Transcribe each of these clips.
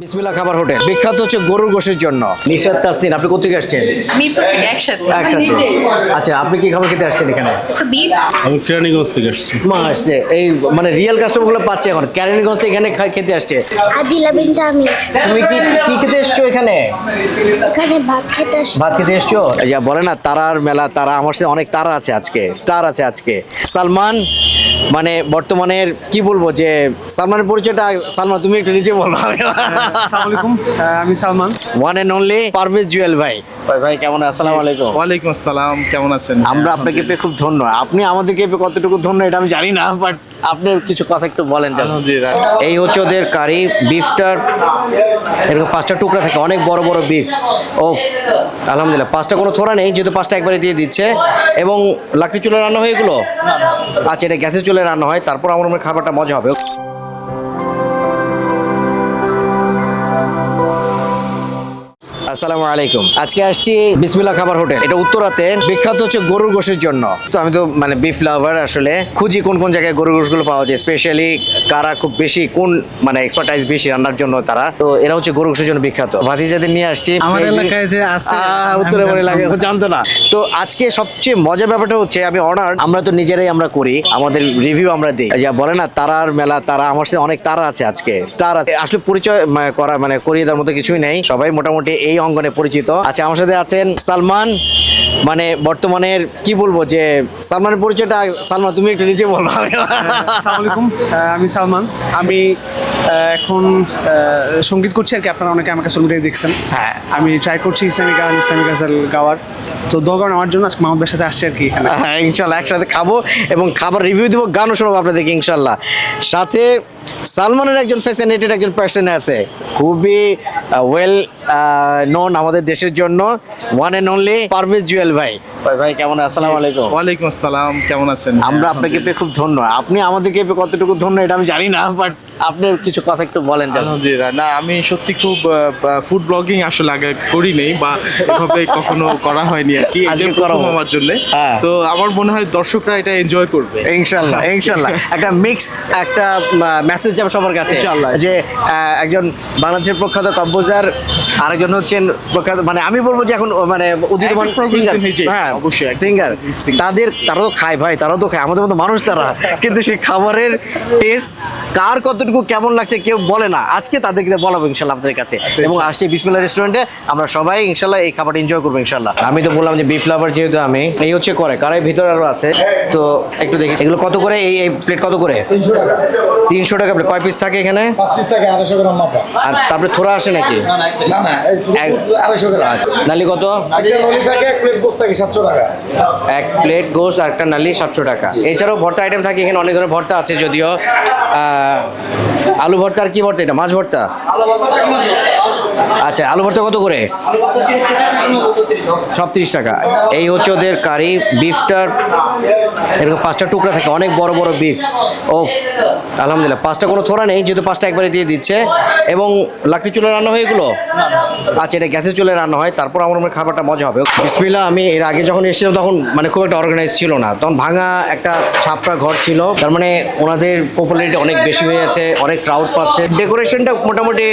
বিসমিল্লা খাবার হোটেল। বিখ্যাত হচ্ছে গরুর গোশের জন্য। নিশাদ তাসনিন আপনি কোথেকে আসছেন? একসাথে। একসাথে। আচ্ছা আপনি কি খাবার খেতে আসছেন এখানে? বিফ আমি কেরানীগঞ্জ থেকে আসছি। মা আসছে। এই মানে রিয়েল কাস্টমারগুলো পাচ্ছে এখন। ক্যারেনগঞ্জ থেকে এখানে খেতে আসছে। আদিলা বিনতে আমির তুমি কি কি খেতে এসছো এখানে? এখানে ভাত খেতে আসছি। ভাত খেতে এসছো? এই যা বলে না তারার মেলা তারা আমার সাথে অনেক তারা আছে আজকে স্টার আছে আজকে। সালমান মানে বর্তমানের কি বলব যে সালমানের পরিচয়টা সালমান তুমি একটু নিজে বলো। আমি Salman. One and only Parvez Jewel ভাই। ভাই ভাই কেমন আছেন? আসসালামু আলাইকুম। ওয়ালাইকুম আসসালাম কেমন আছেন? আমরা আপনাকে পেয়ে খুব ধন্য। আপনি আমাদেরকে পেয়ে কতটুকু ধন্য এটা আমি জানি না বাট আপনি কিছু কথা একটু বলেন এই হচ্ছে ওদের কারি বিফটার এরকম পাঁচটা টুকরা থাকে অনেক বড় বড় বিফ ও আলহামদুলিল্লাহ পাঁচটা কোনো থোড়া নেই যেহেতু পাঁচটা একবারে দিয়ে দিচ্ছে। এবং লাকড়ি চুলে রান্না হয় এগুলো? আচ্ছা এটা গ্যাসের চুলে রান্না হয় তারপর আমার মনে হয় খাবারটা মজা হবে। আসসালামু আলাইকুম। আজকে আসছি বিসমিল্লা খাবার হোটেল। এটা উত্তরাতে। বিখ্যাত হচ্ছে গরুর গোশের জন্য। তো আমি তো মানে বিফ লাভার আসলে। খুঁজি কোন কোন জায়গায় গরুর গোশগুলো পাওয়া যায় স্পেশালি কারা খুব বেশি কোন মানে এক্সপার্টাইজ বেশি রান্নার জন্য তারা। তো এরা হচ্ছে গরু গোশের জন্য বিখ্যাত। ভাতিজাদের নিয়ে আসছি। আমার এলাকায় যে আছে, উত্তরে এলাকায় না। জানতো না। তো আজকে সবচেয়ে মজার ব্যাপারটা হচ্ছে আমি অনার আমরা তো নিজেরাই আমরা করি আমাদের রিভিউ আমরা দিই। যা বলে না তারার মেলা তারা আমার সাথে অনেক তারা আছে আজকে স্টার আছে। আসলে পরিচয় মানে, করা মানে করিয়ে দেওয়ার মতো কিছুই নেই। সবাই মোটামুটি এই অঙ্গনে পরিচিত। আচ্ছা আমার সাথে আছেন সালমান। মানে বর্তমানের কি বলব যে সালমানের পরিচয়টা সালমান তুমি একটু নিজে বলো। আসসালামাইকুম আমি সালমান। আমি এখন সংগীত করছি আর কি। আপনারা অনেকে আমাকে মিডিয়ায় দেখছেন। হ্যাঁ। আমি ট্রাই করছি ইসলামিক গান ইসলামিক গাজাল গাওয়ার। তো দোকান আমার জন্য আজকে মাহমুদ ভাইয়ের সাথে আসছে আর কি হ্যাঁ ইনশাল্লাহ একসাথে খাব এবং খাবার রিভিউ দেবো গানও শোনাবো আপনাদেরকে ইনশাল্লাহ। সাথে সালমানের একজন ফ্যাসিনেটেড একজন পার্সন আছে। খুবই ওয়েল নোন আমাদের দেশের জন্য। One and only Parvez Jewel ভাই। ভাই ভাই কেমন? আসসালামু আলাইকুম। ওয়ালাইকুম আসসালাম কেমন আছেন? আমরা আপনাকে পেয়ে খুব ধন্য। আপনি আমাদেরকে পেয়ে কতটুকু ধন্য এটা আমি জানি না বাট আপনি কিছু কথা একটু বলেন না আমি সত্যি খুব ফুড ব্লগিং আসলে আগে করি নেই বা এভাবে কখনো করা হয়নি আর কি। আমার জন্য। হ্যাঁ। তো আমার মনে হয় দর্শকরা এটা এনজয় করবে। ইনশাল্লাহ ইনশাল্লাহ। একটা মিক্সড একটা মেসেজ যাবে সবার কাছে। যে একজন বাংলাদেশের প্রখ্যাত কম্পোজার আরেকজন হচ্ছেন প্রখ্যাত মানে আমি বলব যে এখন মানে উদীয়মান সিঙ্গার হ্যাঁ অবশ্যই, সিঙ্গার তাদের তারাও খায় ভাই তারাও তো খায় আমাদের মতো মানুষ তারা। কিন্তু সেই খাবারের টেস্ট কার কতটুকু কেমন লাগছে কেউ বলে না। আজকে তাদেরকে বলাবো ইনশাল্লাহ আপনাদের কাছে। এবং আসছে বিসমিল্লা রেস্টুরেন্টে আমরা সবাই ইনশাল্লাহ এই খাবারটা এনজয় করব ইনশাল্লাহ আমি তো বললাম যে বিফ লাভার যেহেতু আমি এই হচ্ছে করে কারাই ভিতরে আরও আছে তো একটু দেখি এগুলো কত করে এই এই প্লেট কত করে? তিনশো টাকা প্লেট কয় পিস থাকে এখানে? পিস থাকে আড়াইশো গ্রাম মাপা। আর তারপরে থোড়া আসে নাকি? না না এক- আড়াইশো গ্রাম। আচ্ছা নালি কত? একটা নলি থাকে এক প্লেট গোস থাকে সাতশো টাকা। এক প্লেট গোস্ট আর একটা নালি সাতশো টাকা। এছাড়াও ভর্তা আইটেম থাকে এখানে অনেক ধরনের ভর্তা আছে যদিও। আলু ভর্তা আর কি ভর্তা এটা? মাছ ভর্তা? আচ্ছা আলু ভর্তা কত করে? সব তিরিশ টাকা। এই হচ্ছে ওদের কারি বিফটার এরকম পাঁচটা টুকরা থাকে অনেক বড় বড় বিফ ও আলহামদুলিল্লাহ পাঁচটা কোনো থোড়া নেই যেহেতু পাঁচটা একবারে দিয়ে দিচ্ছে। এবং লাকড়ি চুলে রান্না হয় এগুলো? আচ্ছা এটা গ্যাসের চুলে রান্না হয় তারপর আমার মনে খাবারটা মজা হবে। বিসমিল্লা আমি এর আগে যখন এসেছিলাম তখন মানে খুব একটা অর্গানাইজ ছিল না। তখন ভাঙা একটা ছাপড়া ঘর ছিল তার মানে ওনাদের পপুলারিটি অনেক বেশি হয়ে যাচ্ছে অনেক ক্রাউড পাচ্ছে। ডেকোরেশনটা মোটামুটি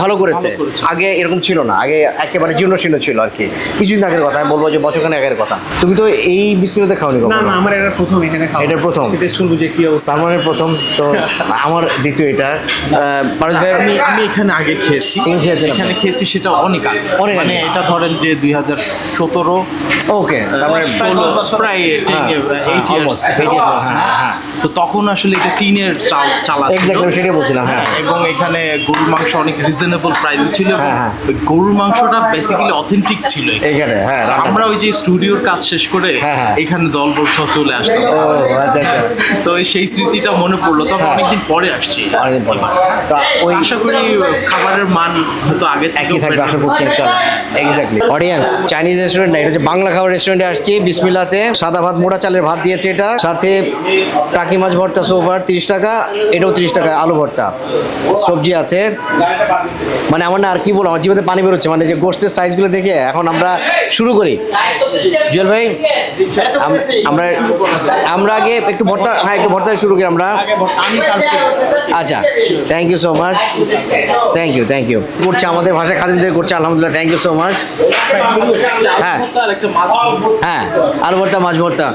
ভালো করেছে। আগে এরকম ছিল না আগে একেবারে জীর্ণ শীর্ণ ছিল আর কি। কিছুদিন আগের কথা আমি বলব যে বছরখানে আগের কথা। তুমি তো এই বিসমিল্লাতে খাওনি না কখনো? না আমার এটা প্রথম এখানে খাওয়া এটার প্রথম? সালমানের প্রথম তো আমার দ্বিতীয় এটা। পারুল ভাই আমি আমি এখানে আগে খেয়েছি। এখানে খেয়েছি সেটা অনেক আগে অনেক। মানে এটা ধরেন যে দুই হাজার সতেরো ওকে প্রায় হ্যাঁ, এইট হ্যাঁ, ইয়ার্স হ্যাঁ, হ্যাঁ। তো তখন আসলে এটা টিনের চাল চালা এক্স্যাক্টলি সেটাই বলছিলাম হ্যাঁ এবং এখানে গরুর মাংস অনেক রিজনেবল প্রাইসে ছিল হ্যাঁ, হ্যাঁ। ওই গরুর মাংসটা বেসিক্যালি অথেন্টিক ছিল এখানে। হ্যাঁ আমরা ওই যে স্টুডিওর কাজ শেষ করে হ্যাঁ, হ্যাঁ। এখানে দল সহ চলে আসতাম আচ্ছা আচ্ছা তো সেই স্মৃতিটা মনে পড়ল তবে হ্যাঁ। অনেকদিন পরে আসছি ওই আশা করি খাবারের মান হয়তো আগে একই থাকবে আশা করছি ইনশাআল্লাহ এক্স্যাক্টলি অডিয়েন্স চাইনিজ রেস্টুরেন্ট না এটা হচ্ছে বাংলা খাবার রেস্টুরেন্টে আসছি বিসমিল্লাতে সাদা ভাত মোটা চালের ভাত দিয়েছে এটা সাথে টাকি মাছ ভর্তা সোফার তিরিশ টাকা, এটাও তিরিশ টাকা, আলু ভর্তা। সবজি আছে। মানে আমার না আর কি বলব, আমার জীবনে পানি বেরোচ্ছে। মানে যে গোষ্ঠের সাইজগুলো দেখে এখন আমরা শুরু করি। জুয়েল ভাই আমরা আমরা আগে একটু ভর্তা হ্যাঁ একটু ভর্তা শুরু করি আমরা। আচ্ছা thank you so much thank you thank you করছে আমাদের ভাষা খাদিমদের করছে, আলহামদুলিল্লাহ থ্যাংক ইউ সো মাচ হ্যাঁ হ্যাঁ আলু ভর্তা, মাছ ভর্তা।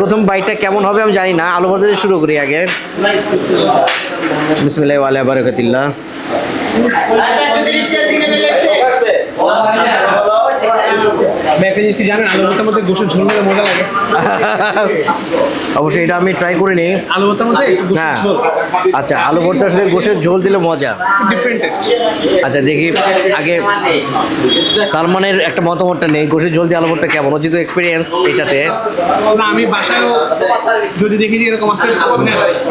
প্রথম বাইটটা কেমন হবে আমি জানি না, আলু ভর্তা শুরু করি আগে বিসমিল্লাহ আলা বারাকাতিল্লাহ অবশ্যই এটা আমি ট্রাই করিনি নিই আলু ভর্তার মধ্যে হ্যাঁ আচ্ছা আলু ভর্তার সাথে গোসের ঝোল দিলে মজা। আচ্ছা দেখি আগে সালমানের একটা মতামতটা নেই গোসের ঝোল দিয়ে আলু ভর্তা কেমন? হচ্ছে যেহেতু এক্সপিরিয়েন্স এটাতে। না আমি বাসায়ও যদি দেখি যে এরকম আছে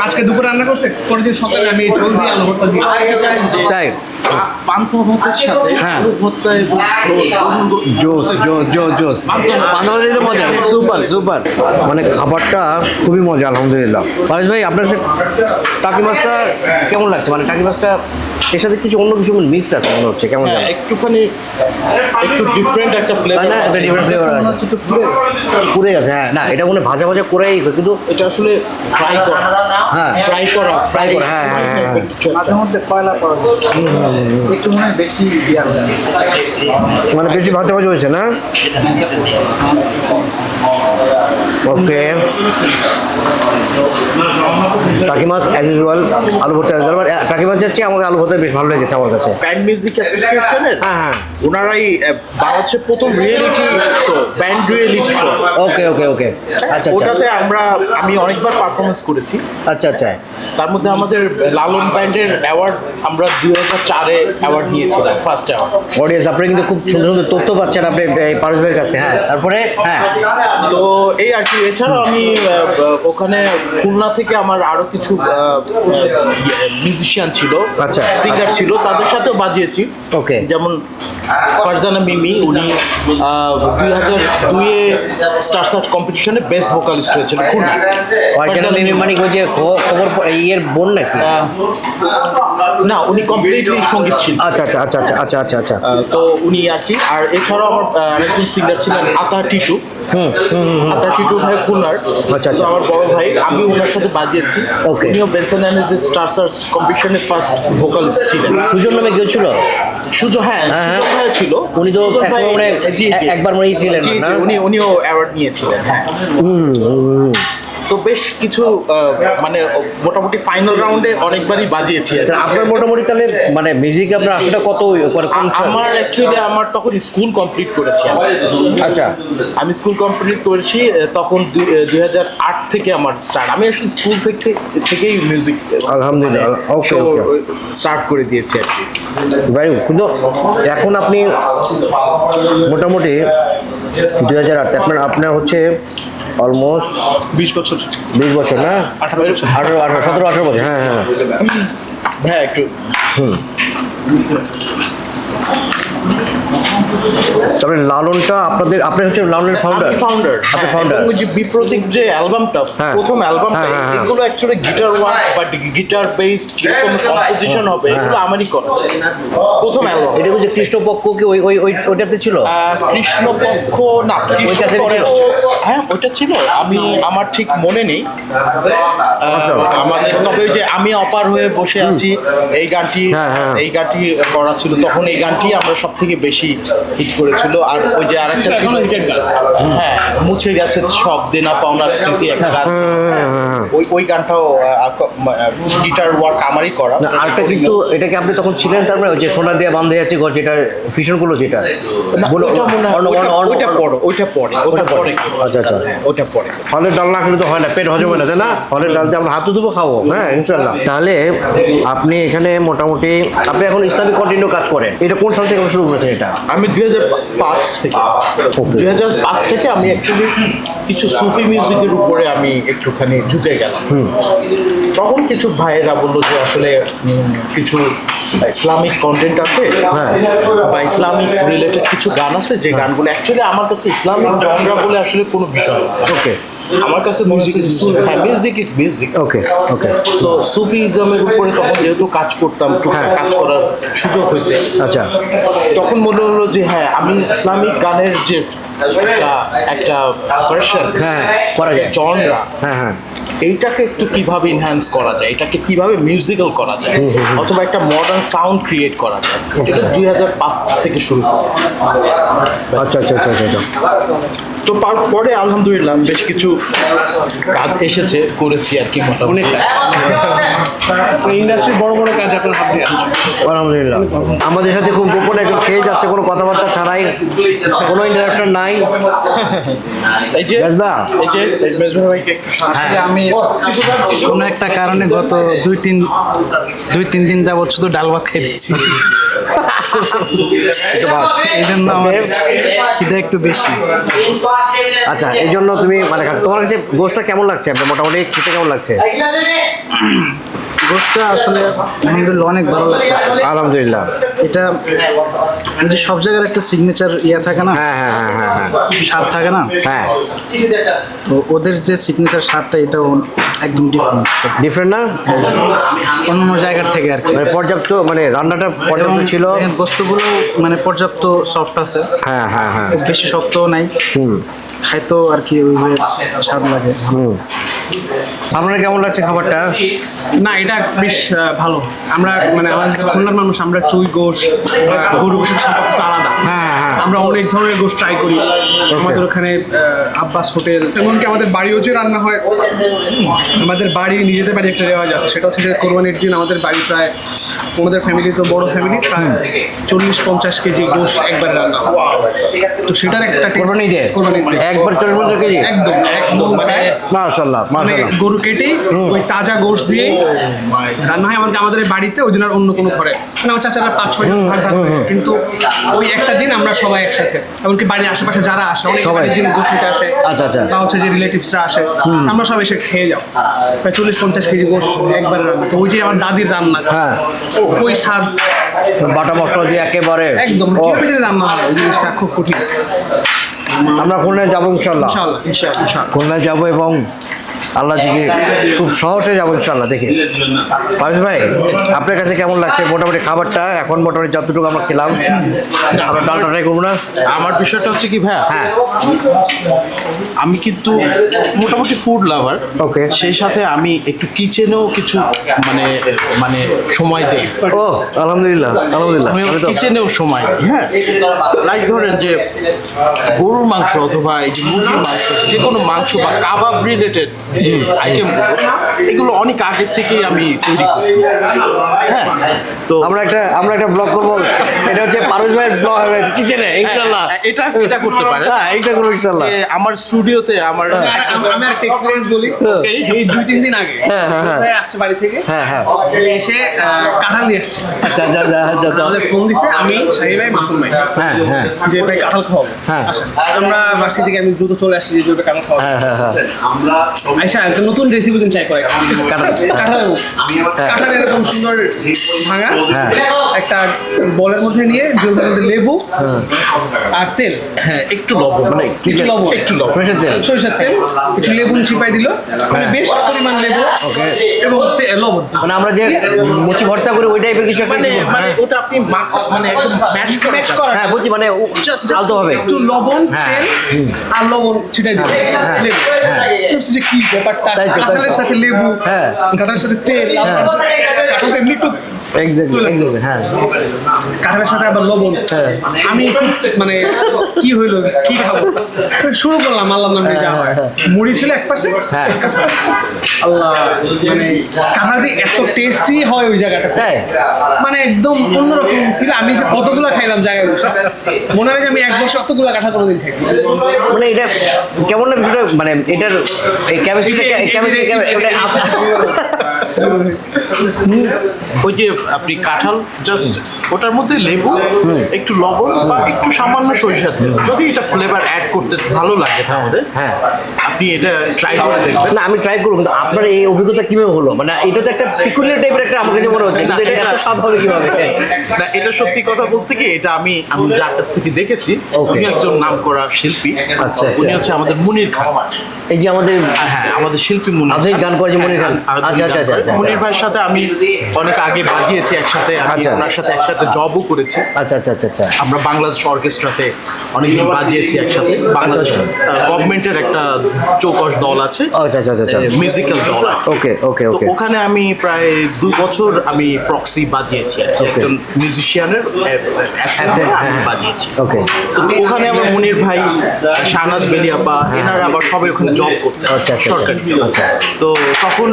আজকে দুপুরে রান্না করছে পরের দিন সকালে আমি ঝোল দিয়ে আলু ভর্তা দিই তাই? সাথে হ্যাঁ। জোস জোস জোস মজা সুপার সুপার। মানে খাবারটা খুবই মজা আলহামদুলিল্লাহ। পারেশ ভাই আপনার কাছে টাকি মাছটা কেমন লাগছে? মানে টাকি মাছটা এর সাথে কিছু অন্য কিছু মিক্স আছে মনে হচ্ছে কেমন হ্যাঁ, একটুখানি একটু ডিফারেন্ট একটা ফ্লেভার না একটা ডিফারেন্ট ফ্লেভার আছে। পুড়ে গেছে। হ্যাঁ। না এটা মনে হয় ভাজা ভাজা করেই কিন্তু এটা আসলে ফ্রাই করা। হ্যাঁ ফ্রাই করা ফ্রাই করা হ্যাঁ হ্যাঁ হ্যাঁ মাঝে মধ্যে কয়লা পড়া একটু মনে বেশি মানে বেশি ভাজা ভাজা হয়েছে না? ওকে। টাকি মাছ অ্যাজ ইউজুয়াল আলু ভর্তা but, টাকি মাছ যাচ্ছে আমার আলু ভর্তা বেশ ভালো লেগেছে আমার কাছে। ব্যান্ড মিউজিক অ্যাসোসিয়েশনের হ্যাঁ হ্যাঁ। ওনারাই আহ, বাংলাদেশের প্রথম reality show band reality show okay okay okay আচ্ছা। ওটাতে আমরা আমি অনেকবার পারফরমেন্স করেছি। আচ্ছা আচ্ছা। তার মধ্যে আমাদের লালন ব্যান্ডের অ্যাওয়ার্ড আমরা দুই হাজার চারে অ্যাওয়ার্ড নিয়েছিলাম ফার্স্ট অ্যাওয়ার্ড অডিয়েন্স আপনি কিন্তু খুব সুন্দর সুন্দর তথ্য পাচ্ছেন আপনি পারস ভাইয়ের কাছ থেকে। হ্যাঁ তারপরে হ্যাঁ। তো এই আর কি এছাড়াও আমি ওখানে খুলনা থেকে আমার আরও কিছু মিউজিশিয়ান ছিল আচ্ছা। সিঙ্গার ছিল তাদের সাথেও বাজিয়েছি। Okay. যেমন ফারজানা মিমি উনি দুই হাজার দুইয়ে স্টার সার্চ কম্পিটিশনে বেস্ট ভোকালিস্ট হয়েছিল খুলনা ফারজানা মিমি। মানে ওই যে খবর ইয়ের বোন নাকি? না উনি কমপ্লিটলি সংগীত শিল্পী। আচ্ছা আচ্ছা আচ্ছা আচ্ছা আচ্ছা আচ্ছা আচ্ছা। তো উনি আর কি। আর এছাড়াও আমার আরেকজন সিঙ্গার ছিলেন আতা টিটু। হুম। আতা টিটু ভাই খুলনার। আচ্ছা, আচ্ছা। আমার বড় ভাই আমি ওনার সাথে বাজিয়েছি। Okay. উনিও বেনসন অ্যান্ড যে স্টার সার্চ কম্পিটিশনের ফার্স্ট ভোকালিস্ট ছিলেন। সুজন নামে কেউ ছিল? সুযোগ হ্যাঁ হ্যাঁ, হ্যাঁ। সুজন ভাই ছিল উনি তো মনে হয় একবার মনে হয় ছিলেন না? উনি উনিও অ্যাওয়ার্ড নিয়েছিলেন হ্যাঁ হুম হুম, হুম। তো বেশ কিছু মানে মোটামুটি ফাইনাল রাউন্ডে অনেকবারই বাজিয়েছি আপনার মোটামুটি তাহলে মানে মিউজিক আপনার আসলে কত মানে আমার অ্যাকচুয়ালি আমার তখন স্কুল কমপ্লিট করেছি আচ্ছা। আমি স্কুল কমপ্লিট করেছি তখন দুই হাজার আট থেকে আমার স্টার্ট আমি আসলে স্কুল থেকে থেকেই মিউজিক আলহামদুলিল্লাহ। ওকে ওকে স্টার্ট করে দিয়েছি আর কি। গুড কিন্তু এখন আপনি মোটামুটি দুই হাজার আট আপনার আপনার হচ্ছে অলমোস্ট বিশ বছর। বিশ বছর না? আঠারো আঠারো সতেরো আঠারো বছর হ্যাঁ হ্যাঁ হ্যাঁ। একটু তারপরে লালনটা আপনাদের আপনি হচ্ছে লালনের ফাউন্ডার ফাউন্ডার আপনি ফাউন্ডার ওই যে বিপ্রতীক যে অ্যালবামটা হ্যাঁ। প্রথম অ্যালবামটা হ্যাঁ, হ্যাঁ, হ্যাঁ। এগুলো অ্যাকচুয়ালি গিটার ওয়ার্ক বা গিটার বেসড কীরকম কম্পোজিশন হবে হ্যাঁ। এগুলো আমারই করা প্রথম অ্যালবাম। এটা হচ্ছে কৃষ্ণপক্ষ কি ওই ওই ওই ওইটাতে ছিল? কৃষ্ণপক্ষ না হ্যাঁ ওইটা ছিল। আমি আমার ঠিক মনে নেই। আমাদের তবে ওই যে আমি অপার হয়ে বসে আছি এই গানটি হ্যাঁ, হ্যাঁ। এই গানটি করা ছিল তখন এই গানটি আমরা সব থেকে বেশি হিট করেছিল। আর ওই যে আরেকটা ছিল হ্যাঁ মুছে গেছে সব দেনা পাওনার স্মৃতি একটা গান। ওই ওই গানটাও গিটার ওয়ার্ক আমারই করা। না আরেকটা কিন্তু এটাকে আপনি তখন ছিলেন তারপরে ওই যে সোনা দিয়ে বান্ধে আছে ঘর যেটা ফিশনগুলো যেটা। বলো, ওইটা মনে অন্য- ওইটা- পরে ওটা পরে আচ্ছা, আচ্ছা। ওটা পরে। ফলের ডাল না খেলে তো হয় না পেট হজম হয় না তাই না? ফলের ডাল দিয়ে আমরা হাত ধুবো খাব। হ্যাঁ ইনশাল্লাহ তাহলে আপনি এখানে মোটামুটি আপনি এখন ইসলামিক কন্টিনিউ কাজ করেন। এটা কোন সাল থেকে শুরু করেছেন এটা? আমি দুই হাজার পাঁচ থেকে। দুই হাজার পাঁচ থেকে আমি অ্যাকচুয়ালি কিছু সুফি মিউজিকের উপরে আমি একটুখানি ঝুঁকে গেলাম। তখন কিছু ভাইয়েরা বলল যে আসলে কিছু ইসলামিক কন্টেন্ট আছে হ্যাঁ। বা ইসলামিক রিলেটেড কিছু গান আছে যে গানগুলো অ্যাকচুয়ালি আমার কাছে ইসলামিক জনরা বলে আসলে কোনো বিষয় না। ওকে আমার কাছে মিউজিক ইজ হ্যাঁ music is music okay okay তো সুফিজমের উপরে তখন যেহেতু কাজ করতাম হ্যাঁ। কাজ করার সুযোগ হয়েছে। আচ্ছা। তখন মনে হলো যে হ্যাঁ আমি ইসলামিক গানের যে একটা একটা ভার্সন হ্যাঁ, করা যায়। জনরা হ্যাঁ হ্যাঁ। এইটাকে একটু কীভাবে ইনহ্যান্স করা যায়? এটাকে কীভাবে মিউজিক্যাল করা যায়? অথবা একটা মডার্ন সাউন্ড ক্রিয়েট করা যায়? এটা দুই হাজার পাঁচ থেকে শুরু। করা আচ্ছা আচ্ছা আচ্ছা আচ্ছা। তো পরে আলহামদুলিল্লাহ বেশ কিছু কাজ এসেছে করেছি আর কি মোটামুটি। ইন্ডাস্ট্রির বড় বড় কাজ আপনার হাত দিয়ে আলহামদুলিল্লাহ। আমাদের সাথে খুব গোপনে খেয়ে যাচ্ছে কোনো কথাবার্তা ছাড়াই কোনো ইন্টারাপশন নাই। এই যে মেজবা? এই যে মেজবা ভাইকে একটু সাহায্য আসলে আমি কোনো একটা কারণে গত দুই তিন দুই তিন দিন যাবত শুধু ডাল ভাত খেয়ে দিচ্ছি। এই জন্য আমার খিদে একটু বেশি। আচ্ছা এই জন্য তুমি মানে তোমার কাছে গোষ্ঠটা কেমন লাগছে? আপনার মোটামুটি খেতে কেমন লাগছে? গোষ্ঠটা আসলে আলহামদুলিল্লাহ অনেক ভালো লাগতেছে। আলহামদুলিল্লাহ। এটা ওই যে সব জায়গার একটা সিগনেচার ইয়ে থাকে না? হ্যাঁ হ্যাঁ হ্যাঁ হ্যাঁ হ্যাঁ। স্বাদ থাকে না? হ্যাঁ। তো ওদের যে সিগনেচার স্বাদটা এটাও একদম ডিফারেন্ট ডিফারেন্ট না? অন্য অন্য জায়গার থেকে আর কি। মানে পর্যাপ্ত মানে রান্নাটা পর্যাপ্ত ছিল? গোস্তগুলো মানে পর্যাপ্ত সফট আছে। হ্যাঁ হ্যাঁ হ্যাঁ। বেশি শক্তও নাই। হুম। খাইতেও আর কি ওইভাবে স্বাদ লাগে। হুম। আপনার কেমন লাগছে খাবারটা? না এটা বেশ ভালো। আমরা মানে আমাদের খুলনার মানুষ আমরা চুই গোশ বা গরু গোশের সম্পর্ক আলাদা। হ্যাঁ, হ্যাঁ। আমরা অনেক ধরনের গোশ ট্রাই করি। আমাদের ওখানে আব্বাস হোটেল এমনকি আমাদের বাড়িও যে রান্না হয় আমাদের বাড়ি নিজেদের বাড়ি একটা রেওয়াজ আছে। সেটা হচ্ছে কোরবানির দিন আমাদের বাড়ি প্রায় আমাদের ফ্যামিলি তো বড় ফ্যামিলি প্রায় চল্লিশ পঞ্চাশ কেজি গোশ একবার রান্না হয়। তো সেটার একটা দিন? একবার চল্লিশ পঞ্চাশ কেজি? একদম একদম মানে মাশাল্লাহ মানে গরু কেটে ওই তাজা গোশ দিয়ে রান্না হয় এমনকি আমাদের এই বাড়িতে ওই দিন আর অন্য কোনো ঘরে। মানে আমার চাচারা পাঁচ ছয় জন ভাগ ভাগ করে। কিন্তু ওই একটা দিন আমরা সবাই একসাথে। এমনকি বাড়ির আশেপাশে যারা আসে অনেক সবাই। বাড়ির দিন গোশ নিতে আসে। আচ্ছা, আচ্ছা। বা হচ্ছে যে রিলেটিভসরা আসে আমরা সবাই এসে খেয়ে যাও। প্রায় চল্লিশ পঞ্চাশ কেজি গোশ একবারে রান্না। তো ওই যে আমার দাদির রান্না। হ্যাঁ। ওই স্বাদ। বাটা মশলা দিয়ে একেবারে। একদম। রান্না হয়? ওই জিনিসটা খুব কঠিন। আমরা খুলনায় যাব ইনশাল্লাহ খুলনায় যাব এবং আল্লাহ থেকে খুব সহজে যাব ইনশাল্লাহ দেখি। পারভেজ ভাই আপনার কাছে কেমন লাগছে মোটামুটি খাবারটা? এখন মোটামুটি যতটুকু আমরা খেলাম। আমরা ডালটা ট্রাই করব না? আমার বিষয়টা হচ্ছে কি ভাইয়া? হ্যাঁ। আমি কিন্তু মোটামুটি ফুড লাভার ওকে সেই সাথে আমি একটু কিচেনেও কিছু মানে মানে সময় দেই। ও আলহামদুলিল্লাহ আলহামদুলিল্লাহ। আমি কিচেনেও সময় দিই হ্যাঁ। লাইক ধরেন যে গরুর মাংস অথবা এই যে মুরগির মাংস যে কোনো মাংস বা কাবাব রিলেটেড আইটেমগুলো এগুলো অনেক আগের থেকেই আমি তৈরি করি। হ্যাঁ তো আমরা একটা আমরা একটা ব্লগ করব। এটা হচ্ছে পারভেজ ভাইয়ের ব্লগ হবে। কিচেনে ইনশাল্লাহ হ্যাঁ, এটা এটা করতে পারে হ্যাঁ এইটা করব ইনশাল্লাহ আমার স্টুডিওতে আমার আমি আমি একটা এক্সপিরিয়েন্স বলি। এই দুই তিন দিন আগে। হ্যাঁ, হ্যাঁ, হ্যাঁ। আসছে বাড়ি থেকে? হ্যাঁ হ্যাঁ। এসে কাঁঠাল নিয়ে আসছে। আচ্ছা যা যা যা যা আমাদের ফোন দিছে আমি শাহি ভাই মাসুম ভাই। হ্যাঁ হ্যাঁ। যে ভাই কাঁঠাল খাওয়াবো। হ্যাঁ। আচ্ছা, আমরা বাসি থেকে আমি দ্রুত চলে আসছি যে কাঁঠাল খাওয়াবো। হ্যাঁ হ্যাঁ হ্যাঁ। আইসা একটা নতুন রেসিপি দিন ট্রাই করে হ্যাঁ। এরকম সুন্দর ভাঙা। হ্যাঁ। একটা বলের মধ্যে নিয়ে জলের মধ্যে লেবু আর তেল। হ্যাঁ একটু লবণ মানে একটু লবণ। একটু লবণ। সরষের তেল। সরিষার তেল। একটু লেবু চিপাই দিল। মানে হ্যাঁ। বেশ পরিমাণ লেবু. এবং তে- লবণ। মানে আমরা যে মুচি ভর্তা করে ওই টাইপের কিছু একটা মানে মানে ওটা আপনি মাখা মানে একদম ম্যাশ করে। Mash করা। হ্যাঁ বলছি মানে জাস্ট ঢালতে হবে। একটু লবণ হ্যাঁ। তেল আর লবণ ছিটাই দিল। লেবু। ভাবছি যে কি ব্যাপারটা। কাঁঠালের সাথে লেবু হ্যাঁ। কাঁঠালের সাথে তেল হ্যাঁ। কাঁঠালটা এমনি একটু এক্স্যাক্টলি হ্যাঁ। কাঁঠালের সাথে আবার লবণ। হ্যাঁ। আমি মানে কি হইল কি খাব? শুরু করলাম আল্লাহ নামে যা হয় মুড়ি ছিল এক পাশে। হ্যাঁ। আল্লাহ মানে কাঁঠাল যে এত টেস্টি হয় ওই জায়গাটা? মানে একদম অন্যরকম ফিল আমি যে কতগুলো খাইলাম জায়গায় মনে হয় যে আমি এক বছর অতগুলো কাঁঠাল কোনোদিন খাইছি। মানে এটা কেমন না বিষয়টা মানে এটার কেমিস্ট্রিটা কেমিস্ট্রি ওই যে আপনি কাঁঠাল জাস্ট ওটার মধ্যে লেবু একটু লবণ বা একটু সামান্য সরিষার তেল। যদি এটা ফ্লেভার অ্যাড করতে ভালো লাগে তাহলে হ্যাঁ। আপনি এটা ট্রাই করে দেখবেন। না আমি ট্রাই করব কিন্তু আপনার এই অভিজ্ঞতা কীভাবে হলো? মানে এটা তো একটা পিকুলিয়ার টাইপের একটা আমার কাছে মনে হচ্ছে কিন্তু এটা এত স্বাদ হবে কীভাবে? না এটা সত্যি কথা বলতে কি এটা আমি আমি যার কাছ থেকে দেখেছি উনি একজন নাম করা শিল্পী। আচ্ছা, আচ্ছা। উনি হচ্ছে আমাদের মুনির খান। এই যে আমাদের হ্যাঁ, হ্যাঁ আমাদের শিল্পী মুনির আধুনিক গান করে যে মনির খান। আচ্ছা আচ্ছা আচ্ছা আচ্ছা। মুনির ভাইয়ের সাথে আমি অনেক আগে বাজিয়েছি একসাথে আমি আচ্ছা। ওনার সাথে একসাথে জবও করেছি। আচ্ছা আচ্ছা আচ্ছা আচ্ছা। আমরা বাংলাদেশ অর্কেস্ট্রাতে অনেকদিন বাজিয়েছি একসাথে। বাংলাদেশ গভর্নমেন্টের একটা চৌকস দল আছে। আচ্ছা আচ্ছা আচ্ছা মিউজিক্যাল দল ওকে ওকে ওকে ওখানে আমি প্রায় দুই বছর আমি প্রক্সি বাজিয়েছি একজন মিউজিশিয়ানের আমি হ্যাঁ। বাজিয়েছি। ওকে ওখানে আমার মুনির ভাই শাহনাজ বেলিয়াপা এনারা আবার সবাই ওখানে জব করতে আচ্ছা, আচ্ছা, সরকারি আচ্ছা। তো তখন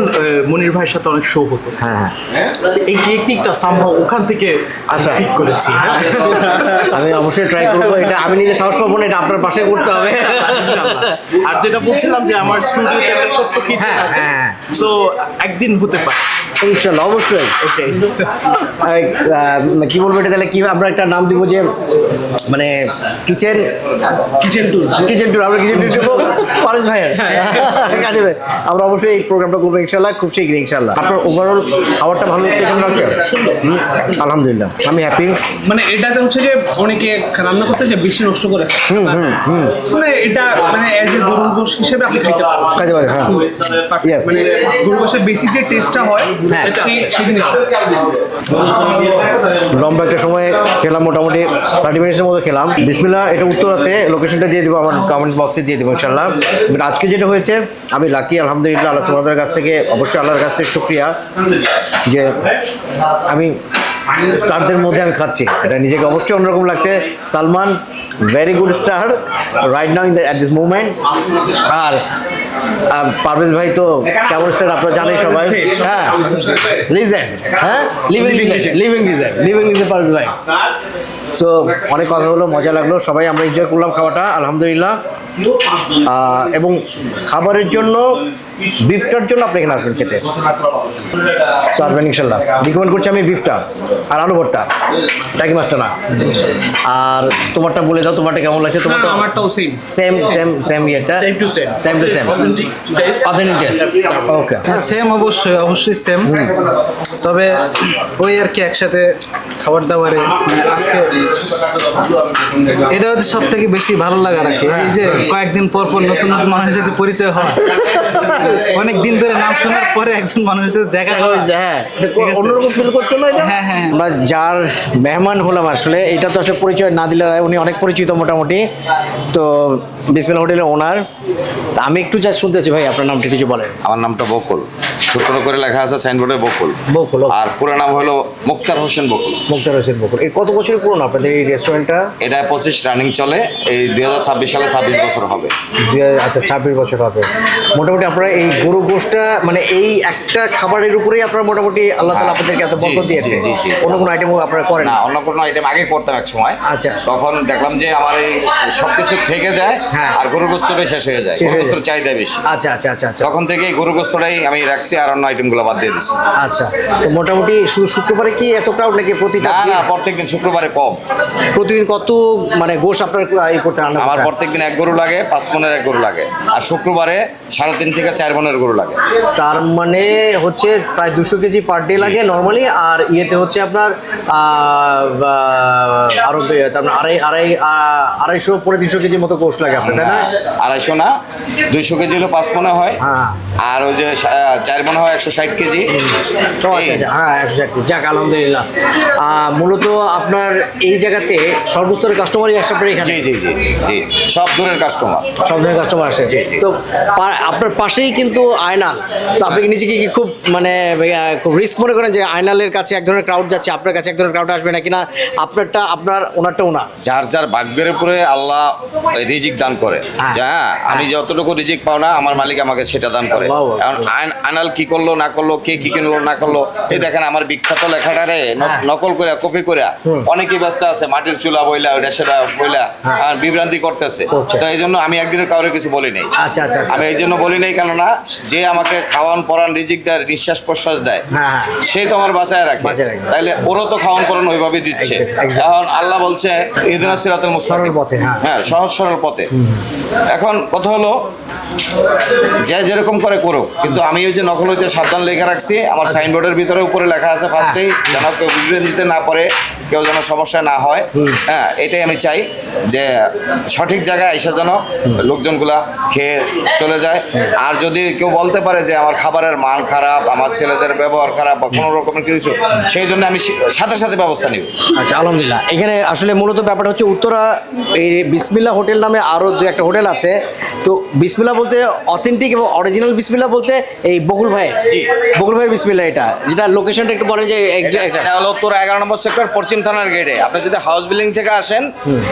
মুনির ভাইয়ের সাথে অনেক শো হতো। হ্যাঁ হ্যাঁ। এই টেকনিকটা সামহাও ওখান থেকে আচ্ছা। ঠিক করেছি হ্যাঁ। আমি অবশ্যই ট্রাই করব এটা আমি নিজে সাহস পাবো না এটা আপনার পাশে করতে হবে। আর যেটা বলছিলাম যে আমার স্টুডিওতে একটা ছোট্ট কিচেন হ্যাঁ, আছে হ্যাঁ। সো একদিন হতে পারে। ইনশাল্লাহ অবশ্যই। কি বলব এটা তাহলে? কি আমরা একটা নাম দিব যে মানে kitchen kitchen tour kitchen tour আমরা কিচেন ট্যুর দেবো। পারস ভাইয়ের। কাজে আমরা অবশ্যই এই প্রোগ্রামটা করব ইনশাল্লাহ খুব শীঘ্রই ইনশাল্লাহ আপনার ওভারঅল খাবারটা ভালো লাগছে আলহামদুলিল্লাহ আমি হ্যাপি মানে এটাতে হচ্ছে যে অনেকে রান্না করতে যে বেশি নষ্ট করে হুম হুম হুম। মানে এটা মানে অ্যাজ এ গরুর গোশ হিসেবে আপনি খাইতে পারেন। কাজে ভাই হ্যাঁ. মানে গরুর গোশের বেসিক যে টেস্টটা হয় হ্যাঁ। লম্বা একটা সময় খেলাম মোটামুটি থার্টি মিনিটসের মতো খেলাম। বিসমিল্লা এটা উত্তরাতে লোকেশনটা দিয়ে দিব আমার কমেন্ট বক্সে দিয়ে দিব ইনশাল্লাহ আজকে যেটা হয়েছে আমি লাকি আলহামদুলিল্লাহ আল্লাহ সুবাহের কাছ থেকে অবশ্যই আল্লাহর কাছ থেকে শুক্রিয়া যে আমি স্টারদের মধ্যে আমি খাচ্ছি। এটা নিজেকে অবশ্যই অন্যরকম লাগছে। Salman very good star right now in at this movement আর পারভেজ ভাই তো কেমন স্টার আপনারা জানেন সবাই। হ্যাঁ লিজেন্ড হ্যাঁ living legend living legend living legend Parvez ভাই। সো অনেক কথা হলো মজা লাগল। সবাই আমরা এনজয় করলাম খাওয়াটা আলহামদুলিল্লাহ। এবং খাবারের জন্য বিফটার জন্য আপনি এখানে আসবেন খেতে। আসবেন ইনশাল্লাহ। রিকমেন্ড করছি আমি বিফটা আর আলু ভর্তা? টাকি মাছটা না? আর তোমারটা বলে দাও তোমারটা কেমন লাগছে? তোমারটা আমারটাও সেম সেম সেম সেম ইয়েটা? Same too same same too same. Authentic taste okay same অবশ্যই অবশ্যই সেম তবে ওই আর কি একসাথে খাবার দাবারে মানে আজকে এটা হচ্ছে সব থেকে বেশি ভালো লাগা রাখে এই যে কয়েকদিন পর পর নতুন নতুন মানুষের সাথে পরিচয় হয়। অনেক দিন ধরে নাম শোনার পরে একজন মানুষের সাথে দেখা হয়। হ্যাঁ অন্যরকম ফিল করছ না হ্যাঁ, হ্যাঁ। আমরা যার মেহমান হলাম আসলে এটা তো আসলে পরিচয় না দিলে হয়, উনি অনেক পরিচিত মোটামুটি। তো বিসমিল হোটেলের ওনার আমি একটু যা শুনতেছি ভাই আপনার নামটা কিছু বলেন। আমার নামটা বকুল। ছোট করে লেখা আছে সাইনবোর্ডে বকুল। বকুল. আর পুরো নাম হলো মুক্তার হোসেন বকুল। মুক্তার হোসেন বকুল। এর কত বছর পুরনো আপনাদের এই রেস্টুরেন্টটা এটা পঁচিশ রানিং চলে এই দুই হাজার ছাব্বিশ সালে ছাব্বিশ বছর হবে। আচ্ছা ছাব্বিশ বছর হবে। মোটামুটি আপনারা এই গরু গোষ্ঠটা মানে এই একটা খাবারের উপরেই আপনারা মোটামুটি আল্লাহ তালা আপনাদেরকে এত বরকত দিয়েছে। জি, জি, জি। অন্য কোনো আইটেম আপনারা করেন? না অন্য কোনো আইটেম আগে করতাম এক সময়। আচ্ছা। তখন দেখলাম যে আমার এই সব কিছু থেকে যায় হ্যাঁ। আর গরু গোস্তটাই শেষ হয়ে যায়। হয়ে গরু গোস্তর। চাহিদা বেশি। আচ্ছা আচ্ছা আচ্ছা আচ্ছা। তখন থেকে এই গরু গোস্তটাই আমি রাখছি আর অন্য আইটেমগুলো বাদ দিয়ে দিচ্ছি আচ্ছা তো মোটামুটি শুধু শুক্রবারে কি এত ক্রাউড নাকি প্রতিটা না না দিন? প্রত্যেকদিন শুক্রবারে কম। প্রতিদিন কত মানে গোশ আপনার এই করতে রান্না আমার প্রত্যেকদিন এক গরু লাগে পাঁচ মনের এক গরু লাগে। আর শুক্রবারে সাড়ে তিন থেকে চার মনের গরু লাগে। তার মানে হচ্ছে প্রায় দুশো কেজি পার ডে লাগে নর্মালি আর ইয়েতে হচ্ছে আপনার আরও তার মানে আড়াই আড়াই আড়াইশো পনেরো তিনশো কেজির মতো গোশ লাগে আপনার না? আড়াইশো না দুইশো কেজি হলো পাঁচ মনে হয়। হ্যাঁ। আর ওই যে চার মনে হয় একশো ষাট কেজি। আচ্ছা আচ্ছা। হ্যাঁ একশো ষাট কেজি। যাক আলহামদুলিল্লাহ। মূলত আপনার এই জায়গাতে সর্বস্তরের কাস্টমারই আসে আপনার এখানে? জি জি জি জি। সব দূরের কাস্টমার। সব ধরনের কাস্টমার আসে। তো আপনার পাশেই কিন্তু আয়নাল। তো আপনি কি নিজেকে কি খুব মানে খুব রিস্ক মনে করেন যে আয়নালের কাছে এক ধরনের ক্রাউড যাচ্ছে আপনার কাছে এক ধরনের ক্রাউড আসবে নাকি না? আপনারটা আপনার ওনারটা ওনার? যার যার ভাগ্যের উপরে আল্লাহ রিজিক দান করে। হ্যাঁ। হ্যাঁ আমি যতটুকু রিজিক পাও না আমার মালিক আমাকে সেটা দান করে। এখন আন- আনাল কি করল না করল কে কি কিনলো না করল এই দেখেন আমার বিখ্যাত লেখাটারে হ্যাঁ। নকল করে কপি করে অনেকেই ব্যস্ত আছে মাটির চুলা বইলা ওইটা সেটা বইলা আর বিভ্রান্তি করতেছে হ্যাঁ। তো এই জন্য আমি একদিনের কাউরে কিছু বলি নাই আচ্ছা আচ্ছা আচ্ছা। আমি এই জন্য বলি নাই কেননা যে আমাকে খাওয়ান পরান রিজিক দেয় নিঃশ্বাস প্রশ্বাস দেয় হ্যাঁ, হ্যাঁ। তো আমার বাঁচায় রাখে তাইলে ওরও তো খাওয়ান পরান ওইভাবে দিচ্ছে. এখন আল্লাহ বলছে ইদিনা সিরাতুল মুস্তাকিম পথে, হ্যাঁ। হ্যাঁ সহজ সরল পথে এখন কথা হলো যে যেরকম করে করুক। কিন্তু আমি ওই যে নকল হইতে সাবধান লেখা রাখছি। আমার সাইনবোর্ডের ভিতরে উপরে লেখা আছে ফার্স্টেই যেন কেউ বিভ্রান্তিতে না পড়ে কেউ যেন সমস্যা না হয়। হ্যাঁ এটাই আমি চাই যে সঠিক জায়গায় এসে যেন লোকজনগুলা খেয়ে চলে যায়। আর যদি কেউ বলতে পারে যে আমার খাবারের মান খারাপ আমার ছেলেদের ব্যবহার খারাপ বা কোনো রকমের কিছু সেই জন্য আমি সাথে সাথে ব্যবস্থা নিব। আচ্ছা আলহামদুলিল্লাহ। এখানে আসলে মূলত ব্যাপারটা হচ্ছে উত্তরা এই বিসমিল্লা হোটেল নামে আরও দু একটা হোটেল আছে। তো বিসমিল্লা বলতে অথেন্টিক এবং অরিজিনাল বিসমিল্লা বলতে এই বকুল ভাই বকুল ভাইয়ের বিসমিল্লা এটা। যেটা লোকেশনটা একটু বলেন যে এটা হলো উত্তর এগারো নম্বর সেক্টর পশ্চিম থানার গেটে আপনি যদি হাউস বিল্ডিং থেকে আসেন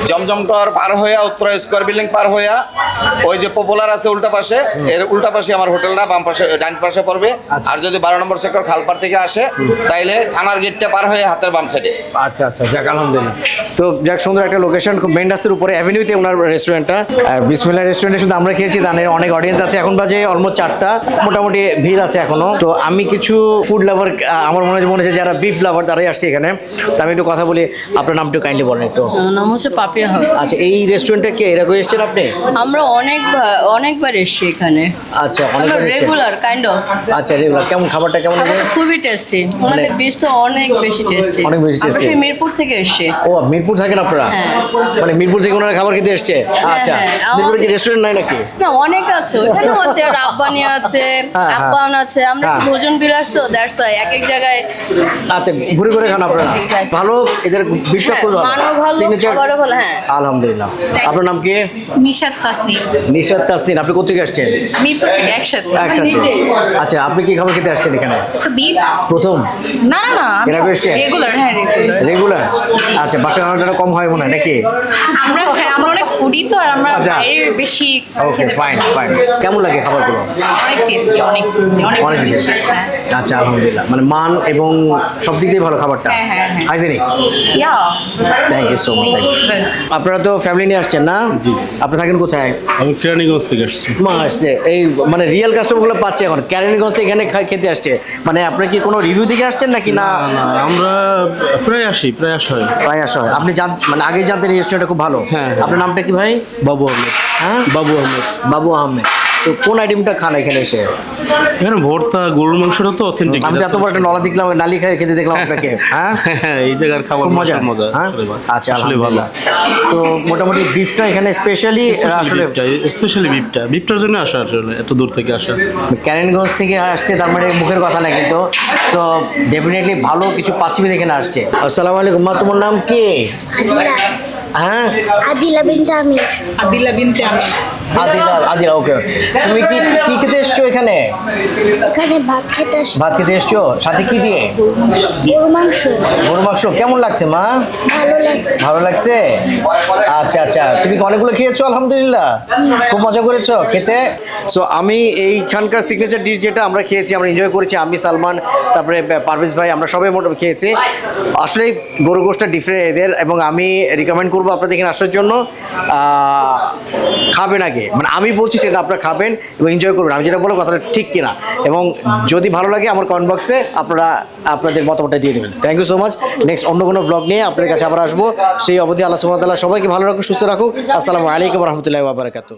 জমজম টাওয়ার পার হইয়া উত্তর স্কোয়ার বিল্ডিং পার হইয়া ওই যে পপুলার আছে উল্টা পাশে এর উল্টা পাশে আমার হোটেলটা বাম পাশে ডান পাশে পড়বে। আর যদি বারো নম্বর সেক্টর খালপার থেকে আসে তাইলে থানার গেটটা পার হয়ে হাতের বাম সাইডে আচ্ছা আচ্ছা যাক আলহামদুলিল্লাহ। তো যাক সুন্দর একটা লোকেশন খুব মেন রাস্তার উপরে অ্যাভিনিউতে ওনার রেস্টুরেন্টটা বিসমিল্লা রেস্টুরেন্টে শুধু আমরা খেয়েছি দানের অনেক অডিয়েন্স আছে। এখন বাজে অলমোস্ট চারটা। মোটামুটি ভিড় আছে এখনও। তো আমি কিছু ফুড লাভার আমার মনে হচ্ছে মনে হচ্ছে যারা বিফ লাভার তারাই আসছে এখানে। তো আমি একটু কথা বলি আপনার নামটা কাইন্ডলি বলেন একটু। নাম হচ্ছে পাপিয়া হক। আচ্ছা এই রেস্টুরেন্টটা কে? এরকম এসেছেন আপনি? আমরা অনেকবার অনেকবার এসেছি এখানে। আচ্ছা অনেক রেগুলার কাইন্ড অফ আচ্ছা রেগুলার কেমন খাবারটা কেমন লাগে? খুবই টেস্টি ওনাদের বিফ তো অনেক বেশি টেস্টি অনেক বেশি আমরা tasty। সেই মিরপুর থেকে এসছি। ও মিরপুর থাকেন আপনারা? হ্যাঁ। মানে মিরপুর থেকে ওনারা খাবার খেতে এসেছে? আচ্ছা। হ্যাঁ, মিরপুরে কি রেস্টুরেন্ট নাই নাকি? না অনেক আছে ওখানেও আছে রাব্বানি আছে হ্যাঁ। আপ্পান আছে আমরা হ্যাঁ। ভোজন বিলাস তো দ্যাটস ওয়াই এক এক জায়গায় আচ্ছা ঘুরে ঘুরে খান আপনারা। ভালো এদের খুব ভালো। ভালো Signature- খাবারও ভালো হ্যাঁ। আলহামদুলিল্লাহ। আপনার নাম কি? নিশাদ তাসনি নিশাদ তাসনিন আপনি কোথেকে আসছেন? মিরপুর থেকে একসাথে। একসাথে। আচ্ছা আপনি কি খাবার খেতে আসছেন এখানে? প্রথম? না না না রেগুলার হ্যাঁ রেগুলার রেগুলার আচ্ছা বাসার রান্নাটা কম হয় মনে হয় নাকি? আমরা হ্যাঁ ফুডি তো আর আমরা আচ্ছা। বাইরের বেশি ওকে খেতে ফাইন পারি ফাইন কেমন লাগে খাবারগুলো? অনেক টেস্টি অনেক টেস্টি অনেক delicious, হ্যাঁ। আচ্ছা আলহামদুলিল্লাহ। মানে মান এবং সব দিক দিয়ে ভালো খাবারটা? হ্যাঁ, হ্যাঁ, হ্যাঁ। Hygienic yeah thank you so much আপনারা তো ফ্যামিলি নিয়ে আসছেন না? আপনি থাকেন কোথায়? আমি কেরানীগঞ্জ থেকে আসছি। মা আসছে। এই মানে রিয়েল কাস্টমারগুলো পাচ্ছে এখন। ক্যারেনগঞ্জ থেকে এখানে খেতে আসছে। মানে আপনি কি কোনো রিভিউ দিকে আসছেন নাকি না? আমরা প্রায় আসি প্রায় আসা হয়। প্রায় আসা হয়। আপনি জান মানে আগেই জানতেন এই রেস্টুরেন্টটা খুব ভালো। হ্যাঁ, হ্যাঁ। আপনার নামটা কি ভাই? বাবু আহমেদ। হ্যাঁ? বাবু আহমেদ। বাবু আহমেদ। তো কোন আইটেমটা খান এখানে এসে? এখানে ভর্তা গরুর মাংসটা তো অথেন্টিক আমি এত বড় একটা নলা দেখলাম নালি খাই খেতে দেখলাম আপনাকে। হ্যাঁ? এই জায়গার খাবার খুব মজা। মজা হ্যাঁ? আসলে ভালো। আচ্ছা আসলে ভালো। তো মোটামুটি বিফটা এখানে স্পেশালি আসলে স্পেশালি বিপটা বিপটার জন্য আসা আসলে এত দূর থেকে আসা। ক্যারেনগঞ্জ থেকে আসছে তার মানে মুখের কথা না কিন্তু। তো ডেফিনেটলি ভালো কিছু পাচ্ছি এখানে আসছে। আসসালামু আলাইকুম মা তোমার নাম কি? হ্যাঁ। আদিলা বিনতে আমির আদিলা বিনতে আমি। আদিলা আদিলা ওকে তুমি কি কি খেতে এখানে? এখানে ভাত খেতে ভাত খেতে এসছো? সাথে কি দিয়ে? গরু মাংস। গরু মাংস। কেমন লাগছে মা? ভালো লাগছে। ভালো লাগছে? আচ্ছা আচ্ছা। তুমি অনেকগুলো খেয়েছো আলহামদুলিল্লাহ? খুব মজা করেছ খেতে? সো আমি এইখানকার সিগনেচার ডিশ যেটা আমরা খেয়েছি আমরা এনজয় করেছি আমি সালমান তারপরে পারভেজ ভাই আমরা সবাই মোটামুটি খেয়েছি। আসলে গরু গোষ্ঠটা ডিফারেন্ট এদের এবং আমি রিকমেন্ড করব আপনাদের এখানে আসার জন্য। আহ, খাবেন আগে। মানে আমি বলছি সেটা আপনারা খাবেন এবং এনজয় করবেন। আমি যেটা বলব কথাটা ঠিক কিনা। এবং যদি ভালো লাগে আমার কমেন্ট বক্সে আপনারা আপনাদের মতামতটা দিয়ে দেবেন। Thank you so much next অন্য কোনো ব্লগ নিয়ে আপনার কাছে আবার আসব। সেই অবধি আল্লাহ সুমতাল্লাহ সবাইকে ভালো রাখুক, সুস্থ রাখুক। আসসালামু আলাইকুম রহমতুল্লাহ বারাকাতু